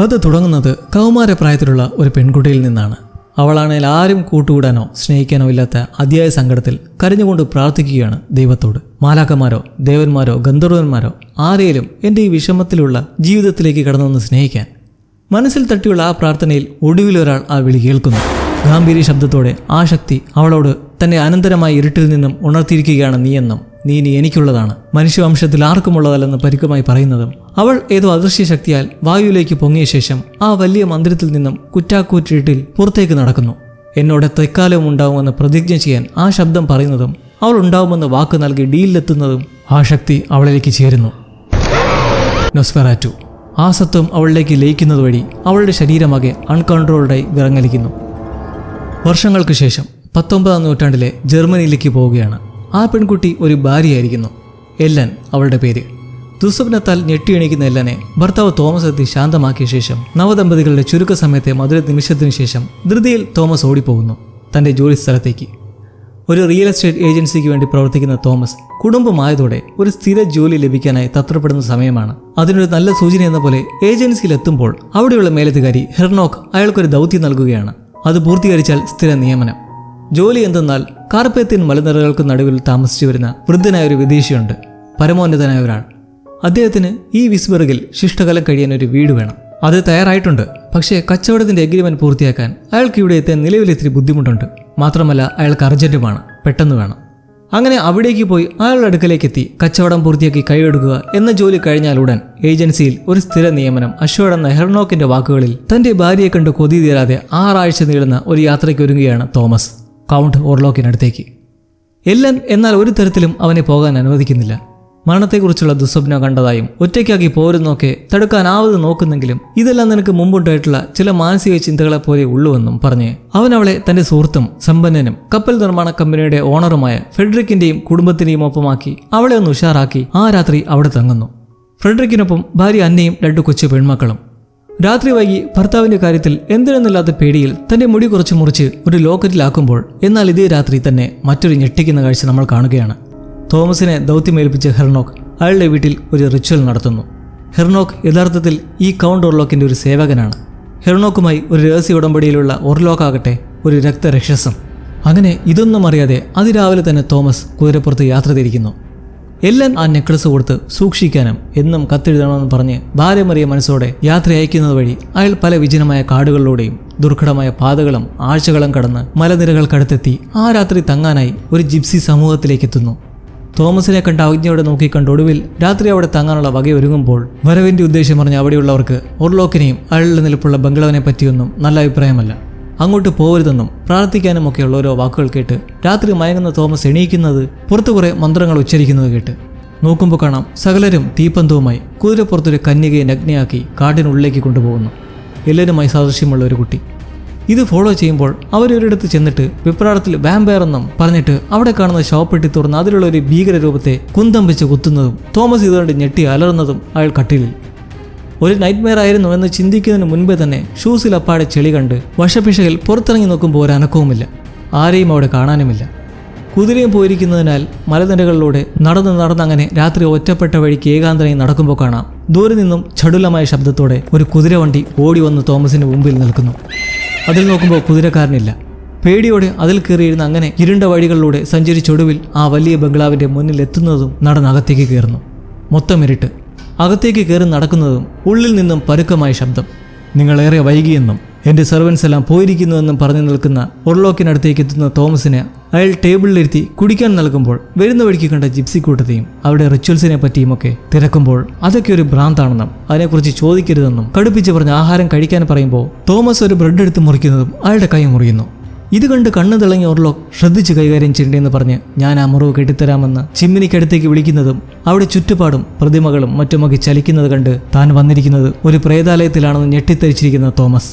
കഥ തുടങ്ങുന്നത് കൗമാരപ്രായത്തിലുള്ള ഒരു പെൺകുട്ടിയിൽ നിന്നാണ്. അവളാണെങ്കിൽ ആരും കൂട്ടുകൂടാനോ സ്നേഹിക്കാനോ ഇല്ലാത്ത അതിയായ സങ്കടത്തിൽ കരഞ്ഞുകൊണ്ട് പ്രാർത്ഥിക്കുകയാണ് ദൈവത്തോട്. മാലാക്കന്മാരോ ദേവന്മാരോ ഗന്ധർവന്മാരോ ആരെയും എന്റെ ഈ വിഷമത്തിലുള്ള ജീവിതത്തിലേക്ക് കടന്നൊന്ന് സ്നേഹിക്കാൻ. മനസ്സിൽ തട്ടിയുള്ള ആ പ്രാർത്ഥനയിൽ ഒടുവിലൊരാൾ ആ വിളി കേൾക്കുന്നു. ഗാംഭീര്യ ശബ്ദത്തോടെ ആ ശക്തി അവളോട് തന്നെ അനന്തരമായ ഇരുട്ടിൽ നിന്നും ഉണർത്തിയിരിക്കുകയാണ് നീയെന്നും നീ ഇനി എനിക്കുള്ളതാണ്. മനുഷ്യവംശത്തിൽ ആർക്കുമുള്ളതല്ലെന്ന് പരുക്കമായി പറയുന്നതും അവൾ ഏതോ അദൃശ്യ ശക്തിയാൽ വായുവിലേക്ക് പൊങ്ങിയ ശേഷം ആ വലിയ മന്ദിരത്തിൽ നിന്നും കുറ്റാക്കൂറ്റിട്ടിൽ പുറത്തേക്ക് നടക്കുന്നു. എന്നോട് തെക്കാലവും ഉണ്ടാവുമെന്ന് പ്രതിജ്ഞ ചെയ്യാൻ ആ ശബ്ദം പറയുന്നതും അവൾ ഉണ്ടാവുമെന്ന് വാക്ക് നൽകി ഡീലിലെത്തുന്നതും ആ ശക്തി അവളിലേക്ക് ചേരുന്നു. നൊസ്ഫെറാറ്റു. ആ സത്വം അവളിലേക്ക് ലയിക്കുന്നത് വഴി അവളുടെ ശരീരമാകെ അൺകൺട്രോൾഡായി വിറങ്ങലിക്കുന്നു. വർഷങ്ങൾക്ക് ശേഷം പത്തൊമ്പതാം നൂറ്റാണ്ടിലെ ജർമ്മനിയിലേക്ക് പോവുകയാണ്. ആ പെൺകുട്ടി ഒരു ഭാര്യയായിരിക്കുന്നു. എല്ലൻ അവളുടെ പേര്. ദുസ്വപ്നത്താൽ ഞെട്ടിയണിക്കുന്ന എല്ലനെ ഭർത്താവ് തോമസ് എത്തി ശാന്തമാക്കിയ ശേഷം നവദമ്പതികളുടെ ചുരുക്ക സമയത്തെ മധുര നിമിഷത്തിനു ശേഷം ധൃതിയിൽ തോമസ് ഓടിപ്പോകുന്നു തന്റെ ജോലി സ്ഥലത്തേക്ക്. ഒരു റിയൽ എസ്റ്റേറ്റ് ഏജൻസിക്ക് വേണ്ടി പ്രവർത്തിക്കുന്ന തോമസ് കുടുംബമായതോടെ ഒരു സ്ഥിര ജോലി ലഭിക്കാനായി തത്രപ്പെടുന്ന സമയമാണ്. അതിനൊരു നല്ല സൂചന എന്ന പോലെ ഏജൻസിയിൽ എത്തുമ്പോൾ അവിടെയുള്ള മേലധികാരി ഹെർനോക്ക് അയാൾക്കൊരു ദൗത്യം നൽകുകയാണ്. അത് പൂർത്തീകരിച്ചാൽ സ്ഥിര നിയമനം. ജോലി എന്തെന്നാൽ കാർപ്പേത്തിൻ മലനിരകൾക്ക് നടുവിൽ താമസിച്ചു വരുന്ന വൃദ്ധനായ ഒരു വിദേശിയുണ്ട്. പരമോന്നതനായ ഒരാൾ അദ്ദേഹത്തിന് ഈ വിസ്ബർഗിൽ ശിഷ്ടകാലം കഴിയാൻ ഒരു വീട് വേണം. അത് തയ്യാറായിട്ടുണ്ട്. പക്ഷേ കച്ചവടത്തിന്റെ എഗ്രിമെന്റ് പൂർത്തിയാക്കാൻ അയാൾക്ക് ഇവിടെ എത്താൻ നിലവിൽ ഇത്തിരി ബുദ്ധിമുട്ടുണ്ട്. മാത്രമല്ല അയാൾക്ക് അർജന്റുമാണ്. പെട്ടെന്ന് വേണം. അങ്ങനെ അവിടേക്ക് പോയി അയാളുടെ അടുക്കലേക്ക് എത്തി കച്ചവടം പൂർത്തിയാക്കി കൈയെടുക്കുക എന്ന ജോലി കഴിഞ്ഞാൽ ഉടൻ ഏജൻസിയിൽ ഒരു സ്ഥിര നിയമനം അശ്വട് എന്ന ഹെർണോക്കിന്റെ വാക്കുകളിൽ തന്റെ ഭാര്യയെ കണ്ട് കൊതി തീരാതെ ആറാഴ്ച നീളുന്ന ഒരു യാത്രയ്ക്ക് ഒരുങ്ങുകയാണ് തോമസ്. കൗണ്ട് ഓർലോക്കിനടുത്തേക്ക് എല്ലൻ എന്നാൽ ഒരു തരത്തിലും അവനെ പോകാൻ അനുവദിക്കുന്നില്ല. മരണത്തെക്കുറിച്ചുള്ള ദുസ്വപ്നം കണ്ടതായും ഒറ്റയ്ക്കാക്കി പോരുന്നൊക്കെ തടുക്കാനാവത് നോക്കുന്നെങ്കിലും ഇതെല്ലാം നിനക്ക് മുമ്പുണ്ടായിട്ടുള്ള ചില മാനസിക ചിന്തകളെ പോലെ ഉള്ളുവെന്നും പറഞ്ഞ് അവൻ അവളെ തന്റെ സുഹൃത്തും സമ്പന്നനും കപ്പൽ നിർമ്മാണ കമ്പനിയുടെ ഓണറുമായ ഫെഡറിക്കിന്റെയും കുടുംബത്തിന്റെയും ഒപ്പമാക്കി അവളെ ഒന്ന് ഉഷാറാക്കി ആ രാത്രി അവിടെ തങ്ങുന്നു. ഫ്രെഡറിക്കിനൊപ്പം ഭാര്യ അന്നയും രണ്ടു കൊച്ചു പെൺമക്കളും. രാത്രി വൈകി ഭർത്താവിന്റെ കാര്യത്തിൽ എന്തിനെന്നില്ലാത്ത പേടിയിൽ തന്റെ മുടി കുറച്ച് മുറിച്ച് ഒരു ലോക്കറ്റിലാക്കുമ്പോൾ എന്നാൽ ഇതേ രാത്രി തന്നെ മറ്റൊരു ഞെട്ടിക്കുന്ന കാഴ്ച നമ്മൾ കാണുകയാണ്. തോമസിനെ ദൗത്യമേൽപ്പിച്ച ഹെർണോക്ക് അയാളുടെ വീട്ടിൽ ഒരു റിച്വൽ നടത്തുന്നു. ഹെർണോക്ക് യഥാർത്ഥത്തിൽ ഈ കൗണ്ട് ഓർലോക്കിന്റെ ഒരു സേവകനാണ്. ഹെർണോക്കുമായി ഒരു രഹസ്യ ഉടമ്പടിയിലുള്ള ഓർലോക്കാകട്ടെ ഒരു രക്തരക്ഷസം അങ്ങനെ ഇതൊന്നും അറിയാതെ അതിരാവിലെ തന്നെ തോമസ് കുതിരപ്പുറത്ത് യാത്ര തിരിക്കുന്നു. എല്ലാം ആ നെക്ലസ് കൊടുത്ത് സൂക്ഷിക്കാനും എന്നും കത്തെഴുതണമെന്ന് പറഞ്ഞ് ഭാര്യമറിയ മനസ്സോടെ യാത്ര അയക്കുന്നത് വഴി അയാൾ പല വിജനമായ കാടുകളിലൂടെയും ദുർഘടമായ പാതകളും ആഴ്ചകളും കടന്ന് മലനിരകൾക്കടുത്തെത്തി ആ രാത്രി തങ്ങാനായി ഒരു ജിപ്സി സമൂഹത്തിലേക്ക് എത്തുന്നു തോമസിനെ കണ്ട അവജ്ഞയോടെ നോക്കിക്കണ്ട ഒടുവിൽ രാത്രി അവിടെ തങ്ങാനുള്ള വകയൊരുങ്ങുമ്പോൾ വരവിന്റെ ഉദ്ദേശം പറഞ്ഞ് അവിടെയുള്ളവർക്ക് ഓർലോക്കിനെയും അയാളുടെ നിലപ്പുള്ള ബംഗ്ലാവിനെ പറ്റിയൊന്നും നല്ല അഭിപ്രായമല്ല. അങ്ങോട്ട് പോകരുതെന്നും പ്രാർത്ഥിക്കാനും ഒക്കെയുള്ള ഓരോ വാക്കുകൾ കേട്ട് രാത്രി മയങ്ങുന്ന തോമസ് എണീക്കുന്നത് പുറത്തു കുറെ മന്ത്രങ്ങൾ ഉച്ചരിക്കുന്നത് കേട്ട്. നോക്കുമ്പോൾ കാണാം സകലരും തീപ്പന്തവുമായി കുതിരപ്പുറത്തൊരു കന്യകയെ നഗ്നയാക്കി കാട്ടിനുള്ളിലേക്ക് കൊണ്ടുപോകുന്നു. എല്ലാവരുമായി സാദൃശ്യമുള്ള ഒരു കുട്ടി. ഇത് ഫോളോ ചെയ്യുമ്പോൾ അവരൊരിടത്ത് ചെന്നിട്ട് വിപ്രാടത്തിൽ വാമ്പയർ എന്നും പറഞ്ഞിട്ട് അവിടെ കാണുന്ന ഷോപ്പെട്ടി തുറന്ന് അതിലുള്ള ഒരു ഭീകര രൂപത്തെ കുന്തം വെച്ച് കുത്തുന്നതും തോമസ് ഇതുകൊണ്ട് ഞെട്ടി അലറുന്നതും അയാൾ കട്ടിലിൽ. ഒരു നൈറ്റ് മെയർ ആയിരുന്നു എന്ന് ചിന്തിക്കുന്നതിന് മുൻപേ തന്നെ ഷൂസിൽ അപ്പാടെ ചെളി കണ്ട് വശപിഷകിൽ പുറത്തിറങ്ങി നോക്കുമ്പോൾ ഒരു അനക്കവുമില്ല. ആരെയും അവിടെ കാണാനുമില്ല. കുതിരയും പോയിരിക്കുന്നതിനാൽ മലനിരകളിലൂടെ നടന്ന് നടന്നങ്ങനെ രാത്രി ഒറ്റപ്പെട്ട വഴിക്ക് ഏകാന്തനായി നടക്കുമ്പോൾ കാണാം. ദൂരെ നിന്നും ചടുലമായ ശബ്ദത്തോടെ ഒരു കുതിരവണ്ടി ഓടി വന്ന് തോമസിന് മുമ്പിൽ നിൽക്കുന്നു. അതിൽ നോക്കുമ്പോൾ കുതിരക്കാരനില്ല. പേടിയോടെ അതിൽ കയറിയിരുന്ന അങ്ങനെ ഇരുണ്ട വഴികളിലൂടെ സഞ്ചരിച്ചൊടുവിൽ ആ വലിയ ബംഗ്ലാവിന്റെ മുന്നിൽ എത്തുന്നതും നടന്നകത്തേക്ക് കയറുന്നു. മൊത്തം ഇരുട്ട്. അകത്തേക്ക് കയറി നടക്കുന്നതും ഉള്ളിൽ നിന്നും പരുക്കമായ ശബ്ദം. നിങ്ങളേറെ വൈകിയെന്നും എന്റെ സെർവൻസ് എല്ലാം പോയിരിക്കുന്നുവെന്നും പറഞ്ഞു നിൽക്കുന്ന ഒർലോക്കിനടുത്തേക്ക് എത്തുന്ന തോമസിനെ അയാൾ ടേബിളിലിരുത്തി കുടിക്കാൻ നൽകുമ്പോൾ വരുന്ന വഴിക്ക് കണ്ട ജിപ്സി കൂട്ടത്തെയും അവരുടെ റിച്വൽസിനെ പറ്റിയുമൊക്കെ തിരക്കുമ്പോൾ അതൊക്കെ ഒരു ഭ്രാന്താണെന്നും അതിനെക്കുറിച്ച് ചോദിക്കരുതെന്നും കടുപ്പിച്ച് പറഞ്ഞ് ആഹാരം കഴിക്കാൻ പറയുമ്പോൾ തോമസ് ഒരു ബ്രെഡ് എടുത്ത് മുറിക്കുന്നതും അയാളുടെ കൈ മുറിയുന്നു. ഇത് കണ്ട് കണ്ണു തിളങ്ങിയ ഓർലോക്ക് ശ്രദ്ധിച്ച് കൈകാര്യം ചെയ്യേണ്ടെന്ന് പറഞ്ഞ് ഞാൻ ആ മുറിവ് കെട്ടിത്തരാമെന്ന് ചിമ്മിനിക്കടുത്തേക്ക് വിളിക്കുന്നതും അവിടെ ചുറ്റുപാടും പ്രതിമകളും മറ്റുമൊക്കെ ചലിക്കുന്നത് കണ്ട് താൻ വന്നിരിക്കുന്നത് ഒരു പ്രേതാലയത്തിലാണെന്ന് ഞെട്ടിത്തരിച്ചിരിക്കുന്ന തോമസ്.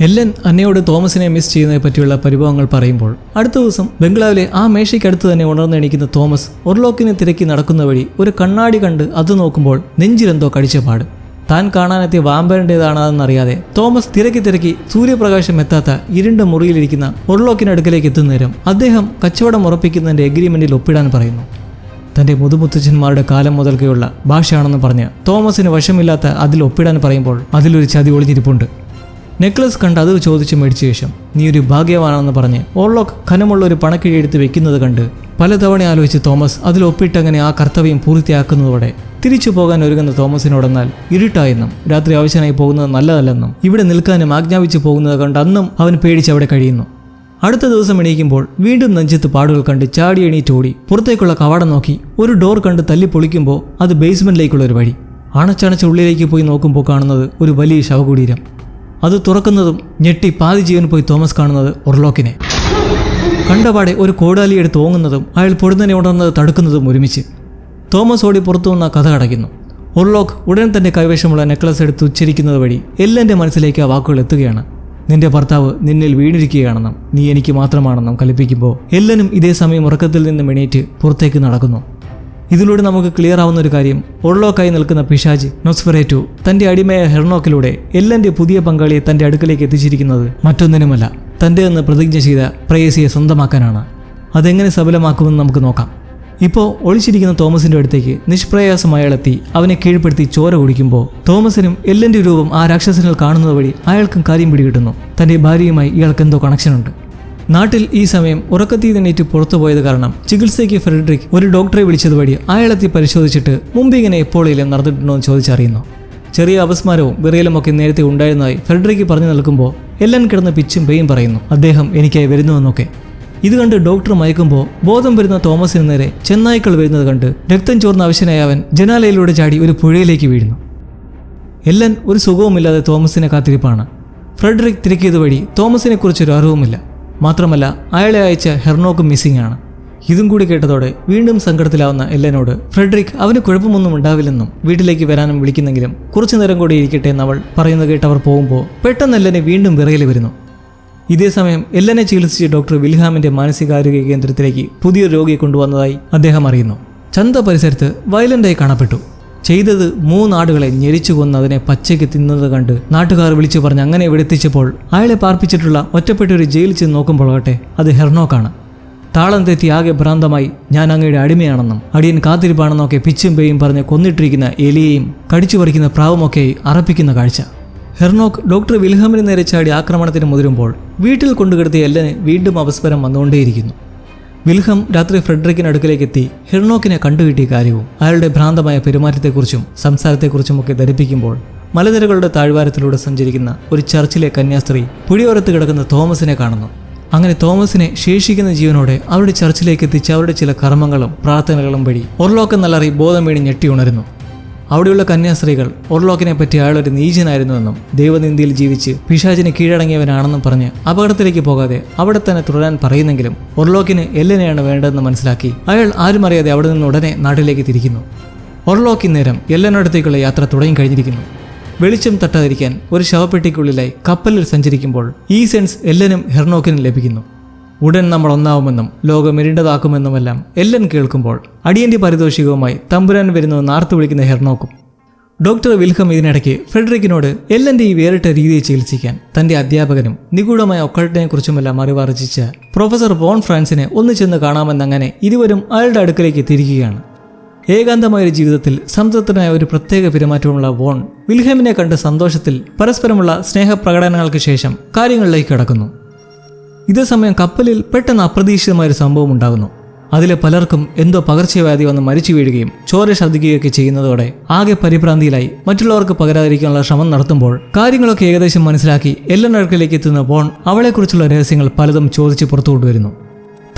എല്ലൻ അന്നയോട് തോമസിനെ മിസ് ചെയ്യുന്നതിനെ പറ്റിയുള്ള പരിഭവങ്ങൾ പറയുമ്പോൾ അടുത്ത ദിവസം ബംഗ്ലാവിലെ ആ മേശയ്ക്കടുത്ത് തന്നെ ഉണർന്നെണീക്കുന്ന തോമസ് ഒർലോക്കിനെ തിരക്കി നടക്കുന്ന വഴി ഒരു കണ്ണാടി കണ്ട് അത് നോക്കുമ്പോൾ നെഞ്ചിലെന്തോ കടിച്ച പാട്. താൻ കാണാനെത്തിയ അറിയാതെ തോമസ് തിരക്കി തിരക്കി സൂര്യപ്രകാശം എത്താത്ത ഇരുണ്ട മുറിയിലിരിക്കുന്ന ഒർലോക്കിനടുക്കലേക്ക് എത്തുന്നേരം അദ്ദേഹം കച്ചവടം ഉറപ്പിക്കുന്നതിന്റെ എഗ്രിമെന്റിൽ ഒപ്പിടാൻ പറയുന്നു. തന്റെ മുതുമുത്തച്ഛന്മാരുടെ കാലം മുതൽക്കെയുള്ള ഭാഷയാണെന്ന് പറഞ്ഞ് തോമസിന് വശമില്ലാത്ത അതിൽ ഒപ്പിടാൻ പറയുമ്പോൾ അതിലൊരു ചതി ഒളിഞ്ഞിരിപ്പുണ്ട്. നെക്ലസ് കണ്ട് അത് ചോദിച്ച് മേടിച്ച ശേഷം നീ ഒരു ഭാഗ്യവാനാണെന്ന് പറഞ്ഞ് ഓർലോക്ക് ഖനമുള്ള ഒരു പണക്കിഴി എടുത്ത് വെക്കുന്നത് കണ്ട് പലതവണ ആലോചിച്ച് തോമസ് അതിൽ ഒപ്പിട്ടങ്ങനെ ആ കർത്തവ്യം പൂർത്തിയാക്കുന്നതോടെ തിരിച്ചു പോകാൻ ഒരുങ്ങുന്ന തോമസിനോടെന്നാൽ ഇരുട്ടായെന്നും രാത്രി ആവശ്യമായി പോകുന്നത് നല്ലതല്ലെന്നും ഇവിടെ നിൽക്കാനും ആജ്ഞാപിച്ചു പോകുന്നത് കണ്ട് അന്നും അവൻ പേടിച്ച് അവിടെ കഴിയുന്നു. അടുത്ത ദിവസം എണീക്കുമ്പോൾ വീണ്ടും നെഞ്ചത്ത് പാടുകൾ കണ്ട് ചാടി എണീറ്റോടി പുറത്തേക്കുള്ള കവാടം നോക്കി ഒരു ഡോർ കണ്ട് തല്ലി പൊളിക്കുമ്പോൾ അത് ബേസ്മെന്റിലേക്കുള്ള ഒരു വഴി. അണച്ചണച്ച ഉള്ളിലേക്ക് പോയി നോക്കുമ്പോൾ കാണുന്നത് ഒരു വലിയ ശവകുടീരം. അത് തുറക്കുന്നതും ഞെട്ടി പാതി ജീവൻ പോയി തോമസ് കാണുന്നത് ഒർലോക്കിനെ. കണ്ടപാടെ ഒരു കോടാലി എടുത്ത് ഓങ്ങുന്നതും അയാൾ പൊടുന്നനെ ഉണർന്നത് തടുക്കുന്നതും ഒരുമിച്ച്. തോമസ് ഓടി പുറത്തു വന്ന കഥ അടയ്ക്കുന്നു ഒർലോക്ക് ഉടൻ തന്നെ കൈവശമുള്ള നെക്ലസ് എടുത്ത് ഉച്ചരിക്കുന്നത് വഴി എല്ലാന്റെ മനസ്സിലേക്ക് ആ വാക്കുകൾ എത്തുകയാണ്. നിന്റെ ഭർത്താവ് നിന്നിൽ വീണിരിക്കുകയാണെന്നും നീ എനിക്ക് മാത്രമാണെന്നും കൽപ്പിക്കുമ്പോൾ എല്ലാനും ഇതേ സമയം ഉറക്കത്തിൽ നിന്ന് എണീറ്റ് പുറത്തേക്ക് നടക്കുന്നു. ഇതിലൂടെ നമുക്ക് ക്ലിയർ ആവുന്ന ഒരു കാര്യം ഒള്ളോക്കായി നിൽക്കുന്ന പിശാജ് നൊസ്ഫെറേറ്റു തന്റെ അടിമയ ഹെർണോക്കിലൂടെ എല്ലന്റെ പുതിയ പങ്കാളിയെ തന്റെ അടുക്കലേക്ക് എത്തിച്ചിരിക്കുന്നത് മറ്റൊന്നിനുമല്ല തന്റെ എന്ന് പ്രതിജ്ഞ ചെയ്ത പ്രേയസിയെ സ്വന്തമാക്കാനാണ്. അതെങ്ങനെ സഫലമാക്കുമെന്ന് നമുക്ക് നോക്കാം. ഇപ്പോൾ ഒളിച്ചിരിക്കുന്ന തോമസിന്റെ അടുത്തേക്ക് നിഷ്പ്രയാസം അയാളെത്തി അവനെ കീഴ്പ്പെടുത്തി ചോര കുടിക്കുമ്പോൾ തോമസിനും എല്ലിന്റെ രൂപം ആ രാക്ഷസനിൽ കാണുന്നത് വഴി അയാൾക്കും കാര്യം പിടികിട്ടുന്നു. തന്റെ ഭാര്യയുമായി ഇയാൾക്ക് എന്തോ കണക്ഷനുണ്ട് നാട്ടിൽ ഈ സമയം ഉറക്കത്തിൽ നിന്നേറ്റ് പുറത്തു പോയത് കാരണം ചികിത്സയ്ക്ക് ഫ്രെഡറിക് ഒരു ഡോക്ടറെ വിളിച്ചത് വഴി അയാളെത്തി പരിശോധിച്ചിട്ട് മുമ്പ് ഇങ്ങനെ എപ്പോഴെങ്കിലും നടന്നിട്ടുണ്ടോ എന്ന് ചോദിച്ചറിയുന്നു. ചെറിയ അപസ്മാരവും വിറയലും ഒക്കെ നേരത്തെ ഉണ്ടായിരുന്നതായി ഫ്രെഡറിക്ക് പറഞ്ഞു നിൽക്കുമ്പോൾ എല്ലാം കിടന്ന പിച്ചും പെയും പറയുന്നു. അദ്ദേഹം എനിക്കായി വരുന്നുവെന്നൊക്കെ ഇത് കണ്ട് ഡോക്ടർ മയക്കുമ്പോൾ ബോധം വരുന്ന തോമസിന് നേരെ ചെന്നായ്ക്കൾ വരുന്നത് കണ്ട് രക്തം ചോർന്ന അവശനായ അവൻ ജനാലയിലൂടെ ചാടി ഒരു പുഴയിലേക്ക് വീഴുന്നു. എല്ലൻ ഒരു സുഖവുമില്ലാതെ തോമസിനെ കാത്തിരിപ്പാണ്. ഫ്രെഡറിക് തിരക്കിയത് വഴി തോമസിനെ കുറിച്ചൊരു അറിവുമില്ല. മാത്രമല്ല അയാളെ അയച്ച ഹെർണോക്ക് മിസ്സിംഗ് ആണ്. ഇതും കൂടി കേട്ടതോടെ വീണ്ടും സങ്കടത്തിലാവുന്ന എല്ലനോട് ഫ്രെഡറിക് അവന് കുഴപ്പമൊന്നും ഉണ്ടാവില്ലെന്നും വീട്ടിലേക്ക് വരാനും വിളിക്കുന്നെങ്കിലും കുറച്ചു നേരം കൂടി ഇരിക്കട്ടെ എന്ന് അവൾ പറയുന്നത് കേട്ടവർ പോകുമ്പോൾ പെട്ടെന്ന് എല്ലനെ വീണ്ടും വിറയിൽ വരുന്നു. ഇതേ സമയം എല്ലനെ ചികിത്സിച്ച ഡോക്ടർ വിൽഹാമിന്റെ മാനസികാരോഗ്യ കേന്ദ്രത്തിലേക്ക് പുതിയൊരു രോഗിയെ കൊണ്ടുവന്നതായി അദ്ദേഹം അറിയുന്നു. ചന്ത പരിസരത്ത് വയലന്റായി കാണപ്പെട്ടു. ചെയ്തത് മൂന്നാടുകളെ ഞെരിച്ചു കൊന്ന് അതിനെ പച്ചയ്ക്ക് തിന്നത് കണ്ട് നാട്ടുകാർ വിളിച്ചു പറഞ്ഞ് അങ്ങനെ വെടുത്തിച്ചപ്പോൾ അയാളെ പാർപ്പിച്ചിട്ടുള്ള ഒറ്റപ്പെട്ട ഒരു ജയിലിൽ ചെന്ന് നോക്കുമ്പോഴാകട്ടെ അത് ഹെർണോക്കാണ് താളം തെറ്റി ആകെ ഭ്രാന്തമായി ഞാൻ അങ്ങയുടെ അടിമയാണെന്നും അടിയൻ കാത്തിരിപ്പാണെന്നൊക്കെ പിച്ചും പേയും പറഞ്ഞ് കൊന്നിട്ടിരിക്കുന്ന എലിയെയും കടിച്ചു പറിക്കുന്ന പ്രാവുമൊക്കെയായി അറപ്പിക്കുന്ന കാഴ്ച. ഹെർണോക്ക് ഡോക്ടർ വിൽഹമിന് നേരെ ചാടി ആക്രമണത്തിന് മുതിരുമ്പോൾ വീട്ടിൽ കൊണ്ടുകിടത്തിയ എല്ലന് വീണ്ടും അപസ്പരം വന്നുകൊണ്ടേയിരിക്കുന്നു. വിൽഹം രാത്രി ഫ്രെഡറിക്കിന് അടുക്കലേക്ക് എത്തി ഹെർണോക്കിനെ കണ്ടുകിട്ടിയ കാര്യവും അയാളുടെ ഭ്രാന്തമായ പെരുമാറ്റത്തെക്കുറിച്ചും സംസാരത്തെക്കുറിച്ചുമൊക്കെ ധരിപ്പിക്കുമ്പോൾ മലനിരകളുടെ താഴ്വാരത്തിലൂടെ സഞ്ചരിക്കുന്ന ഒരു ചർച്ചിലെ കന്യാസ്ത്രീ പുഴിയോരത്ത് കിടക്കുന്ന തോമസിനെ കാണുന്നു. അങ്ങനെ തോമസിനെ ശേഷിക്കുന്ന ജീവനോടെ അവരുടെ ചർച്ചിലേക്ക് എത്തിച്ച് അവരുടെ ചില കർമ്മങ്ങളും പ്രാർത്ഥനകളും വഴി ഒർലോക്കം നല്ലറി ബോധം വീണ് ഞെട്ടി ഉണരുന്നു. അവിടെയുള്ള കന്യാസ്ത്രീകൾ ഒർലോക്കിനെ പറ്റി അയാളൊരു നീചനായിരുന്നുവെന്നും ദൈവനിന്ദിയിൽ ജീവിച്ച് പിശാചിന് കീഴടങ്ങിയവനാണെന്നും പറഞ്ഞ് അപകടത്തിലേക്ക് പോകാതെ അവിടെ തന്നെ തുടരാൻ പറയുന്നെങ്കിലും ഒർലോക്കിന് എല്ലനെയാണ് വേണ്ടതെന്ന് മനസ്സിലാക്കി അയാൾ ആരും അറിയാതെ അവിടെ നിന്ന് ഉടനെ നാട്ടിലേക്ക് തിരിക്കുന്നു. ഒർലോക്ക് നേരം എല്ലനടുത്തേക്കുള്ള യാത്ര തുടങ്ങി കഴിഞ്ഞിരിക്കുന്നു. വെളിച്ചം തട്ടാതിരിക്കാൻ ഒരു ശവപ്പെട്ടിക്കുള്ളിലായി കപ്പലിൽ സഞ്ചരിക്കുമ്പോൾ ഈ സെൻസ് എല്ലനും ഹെർണോക്കിനും ലഭിക്കുന്നു. ഉടൻ നമ്മൾ ഒന്നാവുമെന്നും ലോകം ഇരുണ്ടതാക്കുമെന്നുമെല്ലാം എല്ലൻ കേൾക്കുമ്പോൾ അടിയന്റെ പാരിതോഷികവുമായി തമ്പുരാൻ വരുന്നു ആർത്തു വിളിക്കുന്ന ഹെർണോക്കും ഡോക്ടർ വിൽഹം ഇതിനിടയ്ക്ക് ഫ്രെഡറിക്കിനോട് എല്ലന്റെ ഈ വേറിട്ട രീതിയെ ചികിത്സിക്കാൻ തന്റെ അധ്യാപകനും നിഗൂഢമായ ഒക്കൾട്ടിനെ കുറിച്ചുമെല്ലാം അറിവറിയിച്ച പ്രൊഫസർ വോൺ ഫ്രാൻസിനെ ഒന്ന് ചെന്ന് കാണാമെന്നങ്ങനെ ഇരുവരും അയാളുടെ അടുക്കലേക്ക് തിരികുകയാണ് ഏകാന്തമായ ഒരു ജീവിതത്തിൽ സംതൃപ്തനായ ഒരു പ്രത്യേക പെരുമാറ്റമുള്ള വോൺ വിൽഹമിനെ കണ്ട് സന്തോഷത്തിൽ പരസ്പരമുള്ള സ്നേഹപ്രകടനങ്ങൾക്ക് ശേഷം കാര്യങ്ങളിലേക്ക് കടക്കുന്നു. ഇതേ സമയം കപ്പലിൽ പെട്ടെന്ന് അപ്രതീക്ഷിതമായ ഒരു സംഭവം ഉണ്ടാകുന്നു. അതിലെ പലർക്കും എന്തോ പകർച്ചവ്യാധി വന്ന് മരിച്ചു വീഴുകയും ചോര ശബ്ദിക്കുകയൊക്കെ ചെയ്യുന്നതോടെ ആകെ പരിഭ്രാന്തിയിലായി. മറ്റുള്ളവർക്ക് പകരാതിരിക്കാനുള്ള ശ്രമം നടത്തുമ്പോൾ കാര്യങ്ങളൊക്കെ ഏകദേശം മനസ്സിലാക്കി എല്ലനടുക്കിലേക്ക് എത്തുന്ന പോൺ അവളെക്കുറിച്ചുള്ള രഹസ്യങ്ങൾ പലതും ചോദിച്ച് പുറത്തു കൊണ്ടുവരുന്നു.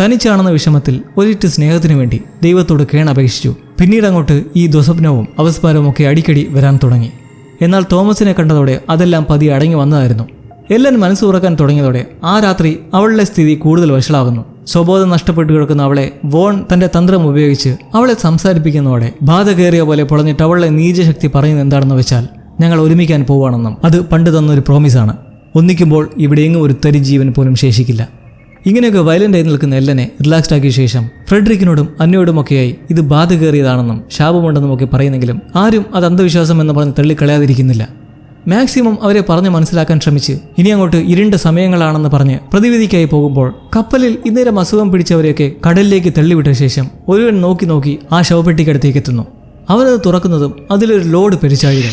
തനിച്ചാണെന്ന വിഷമത്തിൽ ഒരിറ്റ് സ്നേഹത്തിനു വേണ്ടി ദൈവത്തോട് കേണപേക്ഷിച്ചു പിന്നീട് അങ്ങോട്ട് ഈ ദുസ്വപ്നവും അവസ്മാരവും ഒക്കെ അടിക്കടി വരാൻ തുടങ്ങി. എന്നാൽ തോമസിനെ കണ്ടതോടെ അതെല്ലാം പതി അടങ്ങി വന്നതായിരുന്നു. എല്ലൻ മനസ്സ് തുറക്കാൻ തുടങ്ങിയതോടെ ആ രാത്രി അവളുടെ സ്ഥിതി കൂടുതൽ വഷളാകുന്നു. സ്വബോധം നഷ്ടപ്പെട്ടു കിടക്കുന്ന അവളെ വോൺ തന്റെ തന്ത്രം ഉപയോഗിച്ച് അവളെ സംസാരിപ്പിക്കുന്നതോടെ ബാധ കയറിയ പോലെ പൊളഞ്ഞിട്ട് അവളുടെ നീചശക്തി പറയുന്നത് എന്താണെന്ന് വെച്ചാൽ ഞങ്ങൾ ഒരുമിക്കാൻ പോവുകയാണെന്നും അത് പണ്ട് തന്നൊരു പ്രോമിസാണ് ഒന്നിക്കുമ്പോൾ ഇവിടെയെങ്ങും ഒരു തരി ജീവൻ പോലും ശേഷിക്കില്ല. ഇങ്ങനെയൊക്കെ വയലന്റായി നിൽക്കുന്ന എല്ലനെ റിലാക്സ്ഡ് ആക്കിയ ശേഷം ഫ്രെഡറിക്കിനോടും അന്നയോടുമൊക്കെയായി ഇത് ബാധ കയറിയതാണെന്നും ശാപമുണ്ടെന്നും ഒക്കെ പറയുന്നെങ്കിലും ആരും അത് അന്ധവിശ്വാസം എന്ന് പറഞ്ഞ് തള്ളിക്കളയാതിരിക്കുന്നില്ല. മാക്സിമം അവരെ പറഞ്ഞ് മനസ്സിലാക്കാൻ ശ്രമിച്ച് ഇനി അങ്ങോട്ട് ഇരുണ്ട സമയങ്ങളാണെന്ന് പറഞ്ഞ് പ്രതിവിധിക്കായി പോകുമ്പോൾ കപ്പലിൽ ഇന്നേരം അസുഖം പിടിച്ചവരെയൊക്കെ കടലിലേക്ക് തള്ളിവിട്ട ശേഷം ഒരുവൻ നോക്കി നോക്കി ആ ശവപ്പെട്ടിക്കടുത്തേക്ക് എത്തുന്നു അവനത് തുറക്കുന്നതും അതിലൊരു ലോഡ് പെരിച്ചാഴികൾ.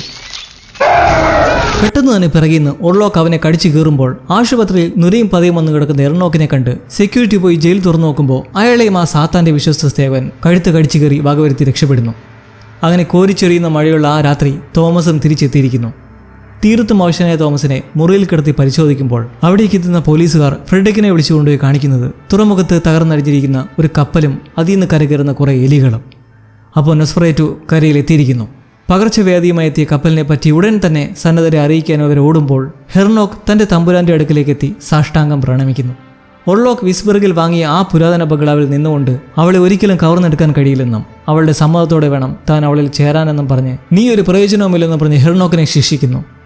പെട്ടെന്ന് തന്നെ പിറകിൽ നിന്ന് ഒർലോക്ക് അവനെ കടിച്ചു കീറുമ്പോൾ ആശുപത്രിയിൽ നുരയും പതയും വന്ന് കിടക്കുന്ന എർണോക്കിനെ കണ്ട് സെക്യൂരിറ്റി പോയി ജയിൽ തുറന്നു നോക്കുമ്പോൾ അയാളെയും ആ സാത്താന്റെ വിശ്വസ്ത സേവൻ കഴുത്ത് കടിച്ചു കയറി വകവരുത്തി രക്ഷപ്പെടുന്നു. അങ്ങനെ കോരിച്ചെറിയുന്ന മഴയുള്ള ആ രാത്രി തോമസും തിരിച്ചെത്തിയിരിക്കുന്നു. തീർത്തും അവശനായ തോമസിനെ മുറിയിൽ കിടത്തി പരിശോധിക്കുമ്പോൾ അവിടേക്ക് എത്തുന്ന പോലീസുകാർ ഫ്രെഡറിക്കിനെ വിളിച്ചു കൊണ്ടുപോയി കാണിക്കുന്നത് തുറമുഖത്ത് തകർന്നടിഞ്ഞിരിക്കുന്ന ഒരു കപ്പലും അതിൽ നിന്ന് കരകയറുന്ന കുറേ എലികളും. അപ്പോൾ നെസ്ഫറേറ്റു കരയിൽ എത്തിയിരിക്കുന്നു. പകർച്ചവ്യാധിയുമായി എത്തിയ കപ്പലിനെ പറ്റി ഉടൻ തന്നെ സന്നദ്ധരെ അറിയിക്കാൻ അവർ ഓടുമ്പോൾ ഹെർണോക്ക് തന്റെ തമ്പുരാന്റെ അടുക്കിലേക്ക് എത്തി സാഷ്ടാംഗം പ്രണമിക്കുന്നു. ഒള്ളോക്ക് വിസ്ബർഗിൽ വാങ്ങിയ ആ പുരാതന ബംഗ്ലാവിൽ നിന്നുകൊണ്ട് അവളെ ഒരിക്കലും കവർന്നെടുക്കാൻ കഴിയില്ലെന്നും അവളുടെ സമ്മതത്തോടെ വേണം താൻ അവളിൽ ചേരാനെന്നും പറഞ്ഞ് നീ ഒരു പ്രയോജനവുമില്ലെന്നും പറഞ്ഞ് ഹെർണോക്കിനെ ശിക്ഷിക്കുന്നു.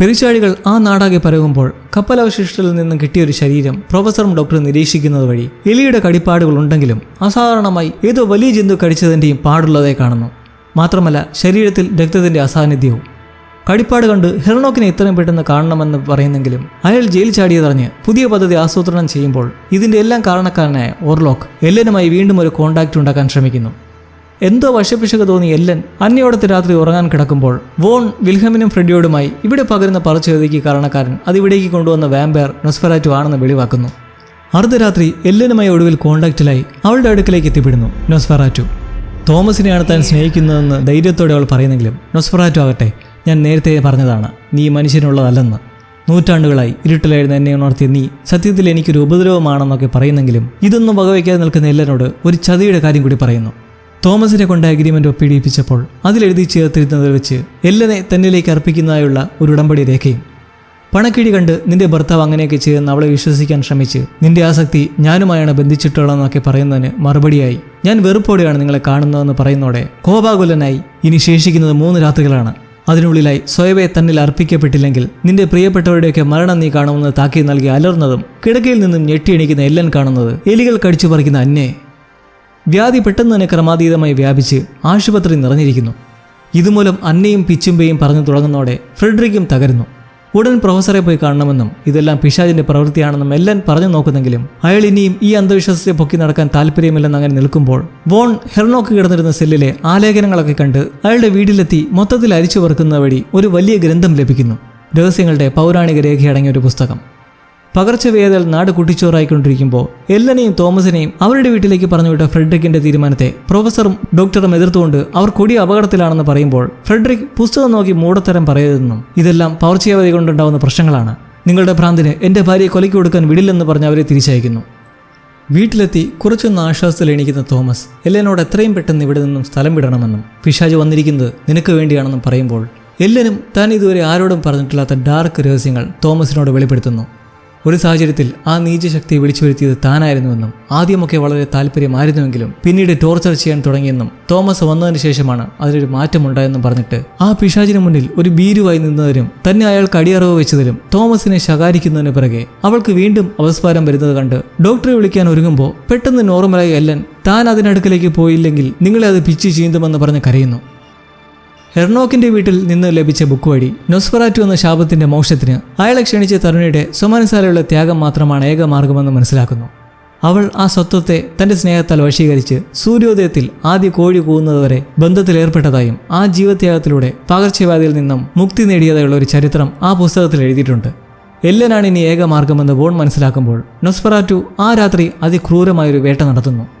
പെരിച്ചാഴികൾ ആ നാടാകെ പരകുമ്പോൾ കപ്പലവശിഷ്ടത്തിൽ നിന്നും കിട്ടിയ ഒരു ശരീരം പ്രൊഫസറും ഡോക്ടറും നിരീക്ഷിക്കുന്നത് വഴി എലിയുടെ കടിപ്പാടുകൾ ഉണ്ടെങ്കിലും അസാധാരണമായി ഏതോ വലിയ ജന്തു കടിച്ചതിന്റെയും പാടുള്ളതേ കാണുന്നു. മാത്രമല്ല ശരീരത്തിൽ രക്തത്തിന്റെ അസാന്നിധ്യവും. കടിപ്പാട് കണ്ട് ഹെർണോക്കിനെ ഇത്രയും പെട്ടെന്ന് കാണണമെന്ന് പറയുന്നെങ്കിലും അയാൾ ജയിൽ ചാടിയതറിഞ്ഞ് പുതിയ പദ്ധതി ആസൂത്രണം ചെയ്യുമ്പോൾ ഇതിന്റെ എല്ലാം കാരണക്കാരനായ ഓർലോക്ക് എല്ലനുമായി വീണ്ടും ഒരു കോണ്ടാക്ട് ഉണ്ടാക്കാൻ ശ്രമിക്കുന്നു. എന്തോ വശപ്പിശക തോന്നി എല്ലൻ. അന്യോടത്ത് രാത്രി ഉറങ്ങാൻ കിടക്കുമ്പോൾ വോൺ വിൽഹമിനും ഫ്രെഡിയോടുമായി ഇവിടെ പകരുന്ന പറച്ചുകഥയ്ക്ക് കാരണക്കാരൻ അതിവിടേക്ക് കൊണ്ടുവന്ന വാമ്പയർ നൊസ്ഫെറാറ്റു ആണെന്ന് വെളിവാക്കുന്നു. അർദ്ധരാത്രി എല്ലനുമായി ഒടുവിൽ കോണ്ടാക്റ്റിലായി അവളുടെ അടുക്കിലേക്ക് എത്തിപ്പെടുന്നു നൊസ്ഫെറാറ്റു. തോമസിനെയാണ് താൻ സ്നേഹിക്കുന്നതെന്ന് ധൈര്യത്തോടെ അവൾ പറയുന്നെങ്കിലും നൊസ്ഫെറാറ്റു ആകട്ടെ ഞാൻ നേരത്തെ പറഞ്ഞതാണ് നീ മനുഷ്യനുള്ളതല്ലെന്ന്. നൂറ്റാണ്ടുകളായി ഇരുട്ടിലായിരുന്ന എന്നെ ഉണർത്തിയ നീ സത്യത്തിൽ എനിക്കൊരു ഉപദ്രവമാണെന്നൊക്കെ പറയുന്നെങ്കിലും ഇതൊന്നും വകവയ്ക്കാതെ നിൽക്കുന്ന എല്ലനോട് ഒരു ചതിയുടെ കാര്യം കൂടി പറയുന്നു. തോമസിനെ കൊണ്ട് അഗ്രിമെന്റ് ഒപ്പിടിയിപ്പിച്ചപ്പോൾ അതിലെഴുതി ചേർത്തിരുന്നത് വെച്ച് എല്ലനെ തന്നിലേക്ക് അർപ്പിക്കുന്നതായുള്ള ഒരു ഉടമ്പടി രേഖയും. പണക്കിഴി കണ്ട് നിന്റെ ഭർത്താവ് അങ്ങനെയൊക്കെ ചെയ്തെന്ന് അവളെ വിശ്വസിക്കാൻ ശ്രമിച്ച് നിന്റെ ആസക്തി ഞാനുമായാണ് ബന്ധിച്ചിട്ടുള്ളതെന്നൊക്കെ പറയുന്നതിന് മറുപടിയായി. ഞാൻ വെറുപ്പോടെയാണ് നിങ്ങളെ കാണുന്നതെന്ന് പറയുന്നതോടെ കോപാകുലനായി ഇനി ശേഷിക്കുന്നത് മൂന്ന് രാത്രികളാണ്. അതിനുള്ളിലായി സ്വയവെ തന്നിൽ അർപ്പിക്കപ്പെട്ടില്ലെങ്കിൽ നിന്റെ പ്രിയപ്പെട്ടവരുടെയൊക്കെ മരണം നീ കാണുമെന്ന് താക്കി നൽകി അലർന്നതും കിടക്കയിൽ നിന്നും ഞെട്ടിയണിക്കുന്ന എല്ലൻ കാണുന്നത് എലികൾ കടിച്ചു പറിക്കുന്ന അന്നേ. വ്യാധി പെട്ടെന്ന് തന്നെ ക്രമാതീതമായി വ്യാപിച്ച് ആശുപത്രി നിറഞ്ഞിരിക്കുന്നു. ഇതുമൂലം അന്നയും പിച്ചുമ്പയും പറഞ്ഞു തുടങ്ങുന്നതോടെ ഫ്രെഡറിക്കും തകരുന്നു. ഉടൻ പ്രൊഫസറെ പോയി കാണണമെന്നും ഇതെല്ലാം പിശാജിന്റെ പ്രവൃത്തിയാണെന്നും എല്ലാം പറഞ്ഞു നോക്കുന്നെങ്കിലും അയാൾ ഇനിയും ഈ അന്ധവിശ്വാസത്തെ പൊക്കി നടക്കാൻ താല്പര്യമില്ലെന്ന് അങ്ങനെ നിൽക്കുമ്പോൾ വോൺ ഹെർണോക്ക് കിടന്നിരുന്ന സെല്ലിലെ ആലേഖനങ്ങളൊക്കെ കണ്ട് അയാളുടെ വീട്ടിലെത്തി മൊത്തത്തിൽ അരിച്ചു വറുക്കുന്ന വഴി ഒരു വലിയ ഗ്രന്ഥം ലഭിക്കുന്നു. രഹസ്യങ്ങളുടെ പൗരാണിക രേഖയടങ്ങിയ ഒരു പുസ്തകം. പകർച്ചവേദൽ നാട് കുട്ടിച്ചോറായിക്കൊണ്ടിരിക്കുമ്പോൾ എല്ലനെയും തോമസിനെയും അവരുടെ വീട്ടിലേക്ക് പറഞ്ഞുവിട്ട ഫ്രെഡറിക്കിന്റെ തീരുമാനത്തെ പ്രൊഫസറും ഡോക്ടറും എതിർത്തുകൊണ്ട് അവർ കൊടിയ അപകടത്തിലാണെന്ന് പറയുമ്പോൾ ഫ്രെഡറിക് പുസ്തകം നോക്കി മൂടത്തരം പറയരുതെന്നും ഇതെല്ലാം പകർച്ചവ്യാധി കൊണ്ടുണ്ടാവുന്ന പ്രശ്നങ്ങളാണ്. നിങ്ങളുടെ ഭ്രാന്തിന് എന്റെ ഭാര്യയെ കൊലയ്ക്ക് കൊടുക്കാൻ വിടില്ലെന്ന് പറഞ്ഞ് അവരെ തിരിച്ചയക്കുന്നു. വീട്ടിലെത്തി കുറച്ചൊന്ന് ആശ്വാസത്തിൽ എണീക്കുന്ന തോമസ് എല്ലനോട് എത്രയും പെട്ടെന്ന് ഇവിടെ നിന്നും സ്ഥലം വിടണമെന്നും പിശാജ് വന്നിരിക്കുന്നത് നിനക്ക് വേണ്ടിയാണെന്നും പറയുമ്പോൾ എല്ലനും താൻ ഇതുവരെ ആരോടും പറഞ്ഞിട്ടില്ലാത്ത ഡാർക്ക് രഹസ്യങ്ങൾ തോമസിനോട് വെളിപ്പെടുത്തുന്നു. ഒരു സാഹചര്യത്തിൽ ആ നീചശക്തിയെ വിളിച്ചു വരുത്തിയത് താനായിരുന്നുവെന്നും ആദ്യമൊക്കെ വളരെ താല്പര്യമായിരുന്നുവെങ്കിലും പിന്നീട് ടോർച്ചർ ചെയ്യാൻ തുടങ്ങിയെന്നും തോമസ് വന്നതിന് ശേഷമാണ് അതിലൊരു മാറ്റമുണ്ടായെന്നും പറഞ്ഞിട്ട് ആ പിശാചിന് മുന്നിൽ ഒരു ഭീരുവായി നിന്നതിനും തന്നെ അയാൾക്ക് അടിയറവ് വെച്ചതിലും തോമസിനെ ശകാരിക്കുന്നതിന് പിറകെ അവൾക്ക് വീണ്ടും അവസ്മാരം വരുന്നത് കണ്ട് ഡോക്ടറെ വിളിക്കാൻ ഒരുങ്ങുമ്പോൾ പെട്ടെന്ന് നോർമലായി എല്ലൻ താൻ അതിനടുക്കലേക്ക് പോയില്ലെങ്കിൽ നിങ്ങളെ അത് പിച്ച് ചീന്തുമെന്ന് പറഞ്ഞ് കരയുന്നു. ഹെർണോക്കിന്റെ വീട്ടിൽ നിന്ന് ലഭിച്ച ബുക്ക് വഴി നൊസ്ഫറാറ്റു എന്ന ശാപത്തിന്റെ മോക്ഷത്തിന് അയാളെ ക്ഷണിച്ച തരുണിയുടെ സ്വമനസാലയുള്ള ത്യാഗം മാത്രമാണ് ഏക മാർഗമെന്ന് മനസ്സിലാക്കുന്നു. അവൾ ആ സ്വത്വത്തെ തന്റെ സ്നേഹത്താൽ വശീകരിച്ച് സൂര്യോദയത്തിൽ ആദ്യ കോഴി കൂവുന്നതുവരെ ബന്ധത്തിലേർപ്പെട്ടതായും ആ ജീവത്യാഗത്തിലൂടെ പകർച്ചവ്യാധിയിൽ നിന്നും മുക്തി നേടിയതായുള്ള ഒരു ചരിത്രം ആ പുസ്തകത്തിൽ എഴുതിയിട്ടുണ്ട്. എല്ലനാണ് ഇനി ഏക മാർഗമെന്ന് ബോൺ മനസ്സിലാക്കുമ്പോൾ നൊസ്ഫറാറ്റു ആ രാത്രി അതിക്രൂരമായൊരു വേട്ട നടത്തുന്നു.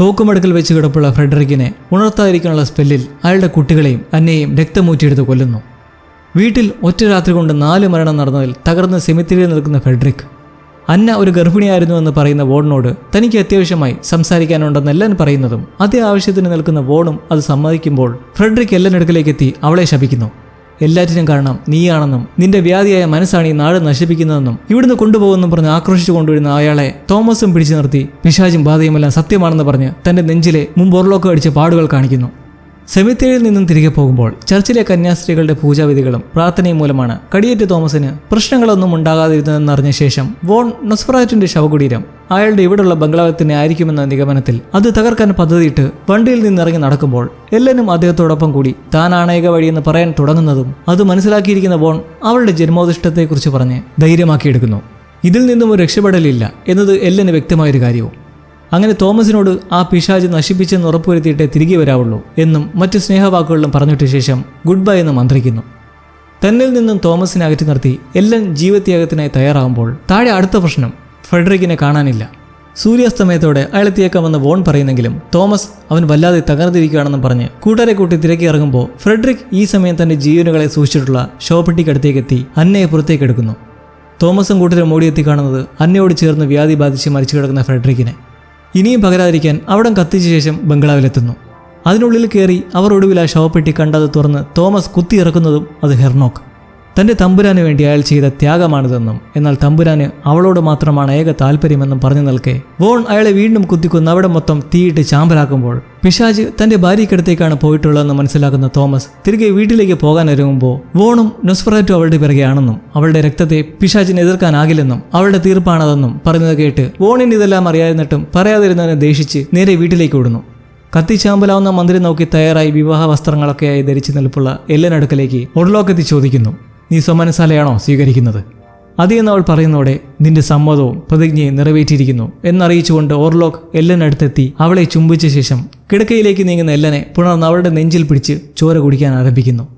തോക്കുമടുക്കൽ വെച്ച് കിടപ്പുള്ള ഫ്രെഡറിക്കിനെ ഉണർത്താതിരിക്കാനുള്ള സ്പെല്ലിൽ അയാളുടെ കുട്ടികളെയും അന്നെയും രക്തമൂറ്റിയെടുത്ത് കൊല്ലുന്നു. വീട്ടിൽ ഒറ്റ രാത്രി കൊണ്ട് നാല് മരണം നടന്നതിൽ തകർന്ന് സെമിത്തിരിയിൽ നിൽക്കുന്ന ഫ്രെഡറിക് അന്ന ഒരു ഗർഭിണിയായിരുന്നു എന്ന് പറയുന്ന വോണിനോട് തനിക്ക് അത്യാവശ്യമായി സംസാരിക്കാനുണ്ടെന്ന് എല്ലാം പറയുന്നതും അതേ ആവശ്യത്തിന് നിൽക്കുന്ന വോണും അത് സമ്മതിക്കുമ്പോൾ ഫ്രെഡറിക് എല്ലനടുക്കലേക്ക് എത്തി അവളെ ശപിക്കുന്നു. എല്ലാറ്റിനും കാരണം നീയാണെന്നും നിന്റെ വ്യാധിയായ മനസ്സാണ് ഈ നാട് നശിപ്പിക്കുന്നതെന്നും ഇവിടുന്ന് കൊണ്ടുപോകുമെന്നും പറഞ്ഞ് ആക്രോശിച്ചു കൊണ്ടുവരുന്ന അയാളെ തോമസും പിടിച്ചു നിർത്തി പിശാചും ബാധയുമെല്ലാം സത്യമാണെന്ന് പറഞ്ഞ് തന്റെ നെഞ്ചിലെ മുമ്പ് ഒർലോക്ക് അടിച്ച പാടുകൾ കാണിക്കുന്നു. സെമിത്തേരിയിൽ നിന്നും തിരികെ പോകുമ്പോൾ ചർച്ചിലെ കന്യാസ്ത്രീകളുടെ പൂജാവിധികളും പ്രാർത്ഥനയും മൂലമാണ് കടിയേറ്റ് തോമസിന് പ്രശ്നങ്ങളൊന്നും ഉണ്ടാകാതിരുന്നതെന്നറിഞ്ഞ ശേഷം വോൺ നൊസ്ഫറാറ്റിന്റെ ശവകുടീരം അയാളുടെ ഇവിടുള്ള ബംഗ്ലാവത്തിനെ ആയിരിക്കുമെന്ന നിഗമനത്തിൽ അത് തകർക്കാൻ പദ്ധതിയിട്ട് വണ്ടിയിൽ നിന്നിറങ്ങി നടക്കുമ്പോൾ എല്ലാനും അദ്ദേഹത്തോടൊപ്പം കൂടി താൻ ആണയക വഴിയെന്ന് പറയാൻ തുടങ്ങുന്നതും അത് മനസ്സിലാക്കിയിരിക്കുന്ന വോൺ അവളുടെ ജന്മോദിഷ്ടത്തെക്കുറിച്ച് പറഞ്ഞ് ധൈര്യമാക്കിയെടുക്കുന്നു. ഇതിൽ നിന്നും ഒരു രക്ഷപ്പെടലില്ല എന്നത് എല്ലന് വ്യക്തമായൊരു കാര്യവും. അങ്ങനെ തോമസിനോട് ആ പിശാജ് നശിപ്പിച്ചെന്ന് ഉറപ്പുവരുത്തിയിട്ടേ തിരികെ വരാവുള്ളൂ എന്നും മറ്റു സ്നേഹവാക്കുകളിലും പറഞ്ഞിട്ട് ശേഷം ഗുഡ് ബൈ എന്ന് മന്ത്രിക്കുന്നു. തന്നിൽ നിന്നും തോമസിനെ അകറ്റി നിർത്തി എല്ലാം ജീവത്യാഗത്തിനായി തയ്യാറാകുമ്പോൾ താഴെ അടുത്ത പ്രശ്നം ഫ്രെഡറിക്കിനെ കാണാനില്ല. സൂര്യാസ്തമയത്തോടെ അയാളെത്തിയേക്കാമെന്ന് വോൺ പറയുന്നെങ്കിലും തോമസ് അവൻ വല്ലാതെ തകർന്നിരിക്കുകയാണെന്നും പറഞ്ഞ് കൂട്ടരെ കൂട്ടി തിരക്കി ഇറങ്ങുമ്പോൾ ഫ്രെഡറിക് ഈ സമയം തന്റെ ജീവനുകളെ സൂക്ഷിച്ചിട്ടുള്ള ഷോപ്പെട്ടിക്കടുത്തേക്കെത്തി അന്നയെ പുറത്തേക്കെടുക്കുന്നു. തോമസും കൂട്ടരും ഓടിയെത്തി കാണുന്നത് അന്നയോട് ചേർന്ന് വ്യാധി ബാധിച്ച് മരിച്ചു കിടക്കുന്ന ഫ്രെഡറിക്കിനെ. ഇനിയും പകരാതിരിക്കാൻ അവിടം കത്തിച്ച ശേഷം ബംഗ്ലാവിലെത്തുന്നു. അതിനുള്ളിൽ കയറി അവർ ഒടുവിൽ ആ ശവപ്പെട്ടി കണ്ടത് തുറന്ന് തോമസ് കുത്തിയിറക്കുന്നതും അത് ഹെർണോക്ക് തന്റെ തമ്പുരാന് വേണ്ടി അയാൾ ചെയ്ത ത്യാഗമാണിതെന്നും എന്നാൽ തമ്പുരാന് അവളോട് മാത്രമാണ് ഏക താല്പര്യമെന്നും പറഞ്ഞു നിൽക്കെ. വോൺ അയാളെ വീണ്ടും കുത്തിക്കുന്ന അവിടെ മൊത്തം തീയിട്ട് ചാമ്പലാക്കുമ്പോൾ പിശാജ് തന്റെ ഭാര്യയ്ക്കടുത്തേക്കാണ് പോയിട്ടുള്ളതെന്ന് മനസ്സിലാക്കുന്ന തോമസ് തിരികെ വീട്ടിലേക്ക് പോകാൻ ഒരുങ്ങുമ്പോൾ വോണും നൊസ്ഫറാറ്റും അവളുടെ പിറകെയാണെന്നും അവളുടെ രക്തത്തെ പിശാചിനെ എതിർക്കാനാകില്ലെന്നും അവളുടെ തീർപ്പാണതെന്നും പറഞ്ഞത് കേട്ട് വോണിന് ഇതെല്ലാം അറിയാതിരുന്നിട്ടും പറയാതിരുന്നതിനെ ദേഷിച്ച് നേരെ വീട്ടിലേക്ക് ഓടുന്നു. കത്തിച്ചാമ്പലാവുന്ന മന്ത്രി നോക്കി തയ്യാറായി വിവാഹ വസ്ത്രങ്ങളൊക്കെയായി ധരിച്ചു നിൽപ്പുള്ള എല്ലനടുക്കലേക്ക് ഒടലോക്കെത്തി ചോദിക്കുന്നു. നീ സ്വമനസാലയാണോ സ്വീകരിക്കുന്നത്? അതെന്ന് അവൾ പറയുന്നതോടെ നിന്റെ സമ്മതവും പ്രതിജ്ഞയും നിറവേറ്റിയിരിക്കുന്നു. എന്നറിയിച്ചുകൊണ്ട് ഓർലോക്ക് എല്ലനടുത്തെത്തി അവളെ ചുംബിച്ച ശേഷം കിടക്കയിലേക്ക് നീങ്ങുന്ന എല്ലനെ പുണർന്ന് അവളുടെ നെഞ്ചിൽ പിടിച്ച് ചോര കുടിക്കാൻ ആരംഭിക്കുന്നു.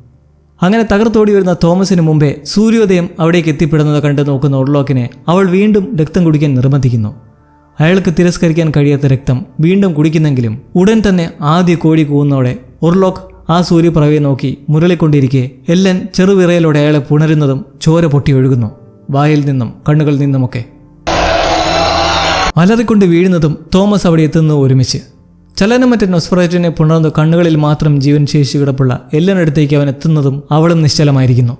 അങ്ങനെ തകർത്തോടി വരുന്ന തോമസിന് മുമ്പേ സൂര്യോദയം അവിടേക്ക് എത്തിപ്പെടുന്നത് കണ്ട് നോക്കുന്ന ഓർലോക്കിനെ അവൾ വീണ്ടും രക്തം കുടിക്കാൻ നിർബന്ധിക്കുന്നു. അയാൾക്ക് തിരസ്കരിക്കാൻ കഴിയാത്ത രക്തം വീണ്ടും കുടിക്കുന്നെങ്കിലും ഉടൻ തന്നെ ആദ്യ കോഴി കൂവുന്നതോടെ ഒർലോക്ക് ആ സൂര്യപ്രവയെ നോക്കി മുരളിക്കൊണ്ടിരിക്കെ. എല്ലൻ ചെറുവിറയിലൂടെ അയാളെ പുണരുന്നതും ചോര പൊട്ടി ഒഴുകുന്നു. വായിൽ നിന്നും കണ്ണുകളിൽ നിന്നുമൊക്കെ. അലറിക്കൊണ്ട് വീഴുന്നതും തോമസ് അവിടെ എത്തുന്നു ഒരുമിച്ച്. ചലനമറ്റ നൊസ്ഫറേറ്റിനെ പുണർന്ന് കണ്ണുകളിൽ മാത്രം ജീവൻ ശേഷി കിടപ്പുള്ള എല്ലനടുത്തേക്ക് അവൻ എത്തുന്നതും അവളും നിശ്ചലമായിരിക്കുന്നു.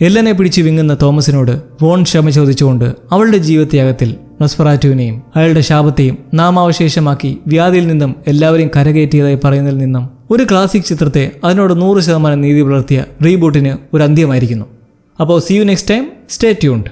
എല്ലനെ പിടിച്ചു വിങ്ങുന്ന തോമസിനോട് വോൺ ക്ഷമ ചോദിച്ചുകൊണ്ട് അവളുടെ ജീവിതത്യാഗത്തിൽ നൊസ്ഫറാറ്റുവിനെയും അയാളുടെ ശാപത്തെയും നാമാവശേഷമാക്കി വ്യാധിയിൽ നിന്നും എല്ലാവരെയും കരകയറ്റിയതായി പറയുന്നതിൽ നിന്നും ഒരു ക്ലാസിക് ചിത്രത്തെ അതിനോട് നൂറ് ശതമാനം നീതി പുലർത്തിയ റീബൂട്ടിന് ഒരു അന്ത്യമായിരിക്കുന്നു. അപ്പോൾ see you next time stay tuned